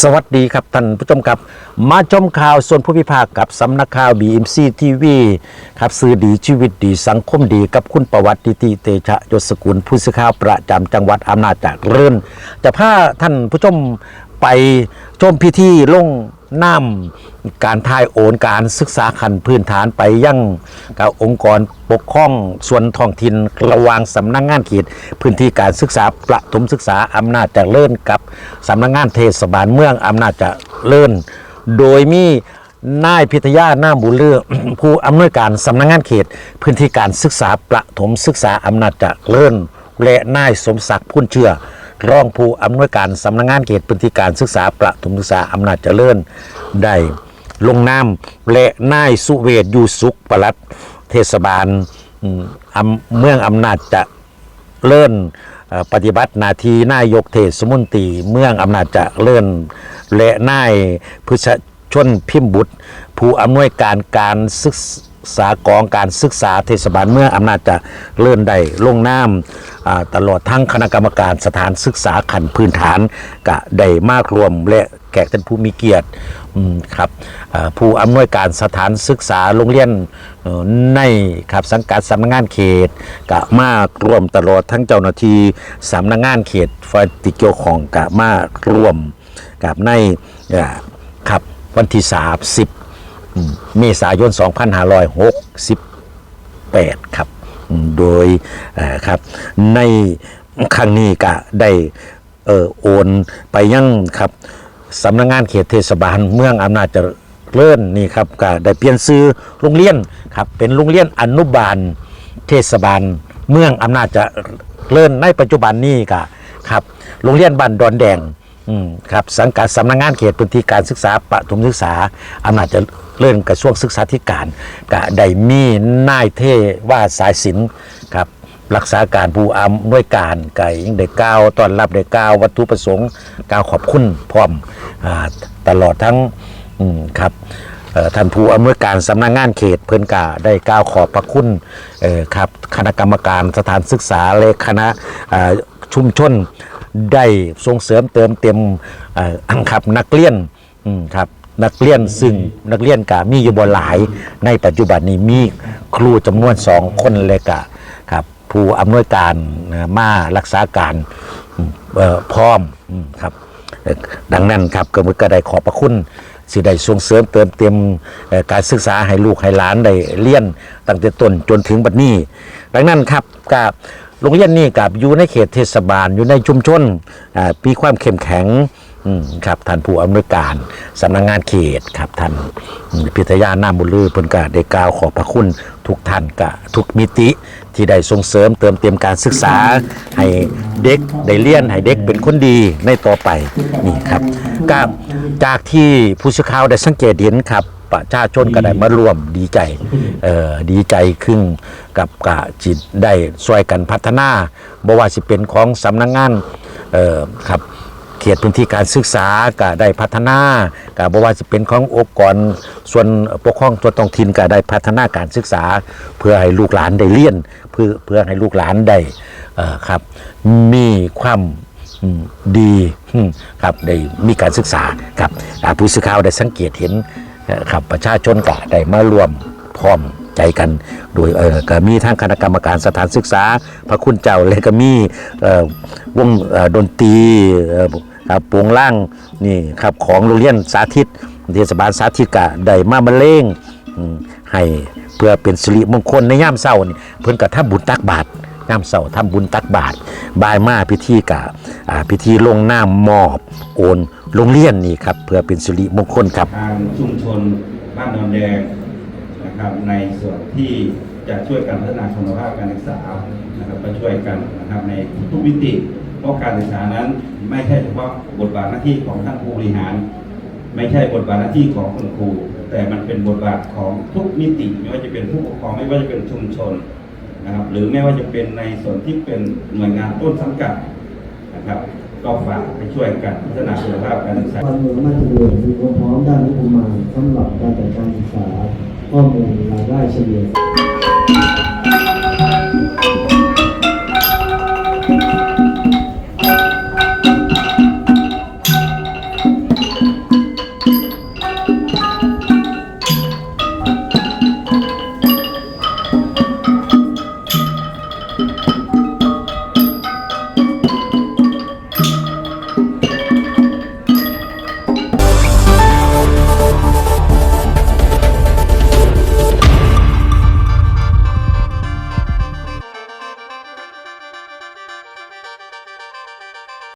สวัสดีครับท่านผู้ชมครับ มาชมข่าวส่วนผู้พิพากษ์กับสำนักข่าว BMC TV ครับสื่อดีชีวิตดีสังคมดีกับคุณประวัติติเตชะยศกุลผู้สื่อข่าวประจำจังหวัดอำนาจเจริญจะพาท่านผู้ชมไปชมพิธีลง น้ำการทายโอนการศึกษาขั้นพื้นฐานไปยังกับองค์กรปกครองส่วนท้องถิ่นระหวางสำนักงานเขตพื้นที่การศึกษาประถมศึกษาอำนาจจะเจริญกับสำนักงานเทศบาลเมืองอำนาจจะเจริญโดยมีนายพิทยาหน้าบุญเลือผู้อำนวยการสำนักงานเขต พื้นที่การศึกษาประถมศึกษาอำนาจจะเจริญและนายสมศักดิ์พุ่นเชื่อ รองผู้อำนวยการสำนักงานเขตพื้นที่การศึกษาประถมศึกษาอำนาจเจริญได้ลงนามและนายสุเวศยูสุขประลัดเทศบาลเมืองอำนาจจริญเอ่อนปฏิบัติหนาทีนายกเทศมนตรีเมืองอำนาจจะเจริญและนายพฤชชนพิมบุตร ผู้อำนวยการการศึกษา กองการศึกษาเทศบาลเมื่ออำนาจจะเลื่อนได้ลงน้ำตลอดทั้งคณะกรรมการสถานศึกษาขันพื้นฐานกะได้มากรวมและแขกท่านผู้มีเกียรติครับผู้อำนวยการสถานศึกษาโรงเรียนในครับสังกัดสำนักงานเขตกะมากรวมตลอดทั้งเจ้าหน้าที่สำนักงานเขตฝ่ายติเกี่ยวของกะมากรวมกับในครับวันที่30อืม เมษายน 2568 ครับ โดยครับในครั้งนี้ก็ได้เออโอนไปยังครับสำนักงานเขตเทศบาลเมืองอำนาจเจริญนี่ครับก็ได้เปลี่ยนซื้อโรงเรียนครับเป็นโรงเรียนอนุบาลเทศบาลเมืองอำนาจเจริญในปัจจุบันนี้ก็ครับโรงเรียนบ้านดอนแดงครับสังกัดสำนักงานเขตพื้นที่การศึกษาประถมศึกษาอำนาจเจะ เลื่อนกระทรวงศึกษาธิการกะได้มีนายเทว่าสายสินครับรักษาการผู้อำนวยการไก่ยังได้กล่าวต้อนรับได้กล่าววัตถุประสงค์กล่าวขอบคุณพร้อมอตลอดทั้งครับท่านผู้อำนวยการสำนักงานเขตเพื่อนกาได้กล่าวขอบพระคุณครับคณะกรรมการสถานศึกษาและคณะอ่าชุมชนได้ส่งเสริมเติมเต็มอ่อครับนักเรียนครับ นักเรียนซึ่งนักเรียนกะมีอยู่บ่หลาย ในปัจจุบันนี้มีครูจำนวนสองคนเลยกะครับ ผู้อำนวยการมารักษาการพร้อมครับ ดังนั้นครับก็ก็ได้ขอบพระคุณสิได้ส่งเสริมเติมเต็มการศึกษาให้ลูกให้หลานได้เรียนตั้งแต่ต้นจนถึงบัดนี้ ดังนั้นครับกับโรงเรียนนี่กับอยู่ในเขตเทศบาลอยู่ในชุมชนอ่ามีความเข้มแข็ง ครับท่านผู้อำนวยการสำนักงงานเขตครับท่านพิทยาน้าบุลือพนกาได้กล่าวขอบพระคุณทุกท่านกะทุกมิติที่ได้ส่งเสริมเติมเต็มการศึกษา ให้เด็กได้เรียนให้เด็กเป็นคนดีในต่อไปนี่ครับกับจากที่ผู้สื่อข่าวได้สังเกตเห็นครับประชาชนก็ได้มาร่วมดีใจเออดีใจขึ้นกับกะจิตได้ช่วยกันพัฒนาบ่ว่าสิเป็นของสำนักงานเออครับ เขตพื้นที่การศึกษาก็ได้พัฒนาก็บ่ว่าสิเป็นขององค์กรส่วนปกครองส่วนท้องถิ่นก็ได้พัฒนาการศึกษา เพื่อให้ลูกหลานได้เรียน เพื่อเพื่อให้ลูกหลานได้ครับมีความดีครับได้มีการศึกษาครับผู้สื่อข่าวได้สังเกตเห็นครับประชาชนก็ได้มารวมพร้อมใจกัน โดยก็มีทางคณะกรรมการสถานศึกษา พระคุณเจ้าและก็มีเอ่อวงเอ่อดนตรี ครับวงล่างนี่ครับของโรงเรียนสาธิตเทศบาลสาธิตก็ได้มาบรรเลงให้เพื่อเป็นสิริมงคลในย่ามเศร้านี่เพิ่นก็ทำบุญตักบาตรน้ำเสาทำบุญตักบาตรบายมาพิธีกะพิธีลงหน้ำมอบโอนโรงเรียนนี่ครับเพื่อเป็นสิริมงคลครับทางชุมชนบ้านดอนแดงนะครับในส่วนที่จะช่วยกันพัฒนาคุณภาพการศึกษานะครับก็ช่วยกันนะครับในทุกมิติ เพราะการศึกษานั้นไม่ใช่เฉพาะบทบาทหน้าที่ของท่านผู้บริหาร ไม่ใช่บทบาทหน้าที่ของคุณครู แต่มันเป็นบทบาทของทุกมิติไม่ว่าจะเป็นผู้ปกครองไม่ว่าจะเป็นชุมชนนะครับ หรือไม่ว่าจะเป็นในส่วนที่เป็นหน่วยงานต้นสังกัดนะครับก็ฝากไปช่วยกันพัฒนาคุณภาพการศึกษาวันเมืองมาตรวจมีความพร้อมด้านงบประมาณสำหรับการจัดการศึกษาข้อมูลรายได้เฉลี่ย